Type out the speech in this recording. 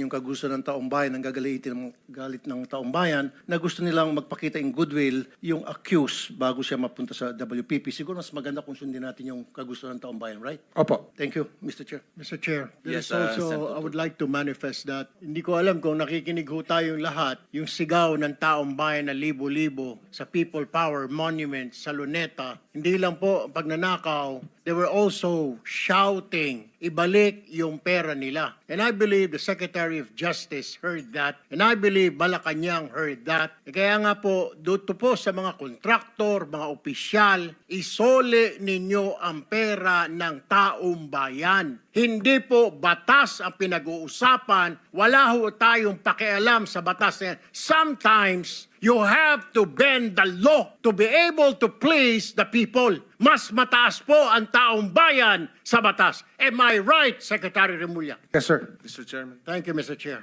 yung kagusto ng taong bayan, ang gagalitin ng galit ng taong bayan, na gusto nilang magpakita in goodwill yung accused bago siya mapunta sa WPP. Siguro mas maganda kung sundin natin yung kagusto ng taong bayan, right? Opo. Thank you, Mr. Chair. Mr. Chair, there Yes, is uh, also, Senator I would like to manifest that, hindi ko alam kung nakikinig ho tayong lahat, yung sigaw ng taong bayan na libo-libo sa People Power Monument sa Luneta, hindi lang po pagnanakaw, they were also shouting, ibalik yung pera nila. And I believe the Secretary of Justice heard that, and I believe Malacanang heard that. E Kaya nga po, dito po sa mga kontraktor, mga opisyal, isole ninyo ang pera ng taong bayan. Hindi po batas ang pinag-uusapan. Wala ho tayong pakialam sa batas. Sometimes, you have to bend the law to be able to please the people. Mas mataas po ang taong bayan sa batas. Am I right, Secretary Remulla? Yes, sir. Mr. Chairman. Thank you, Mr. Chair.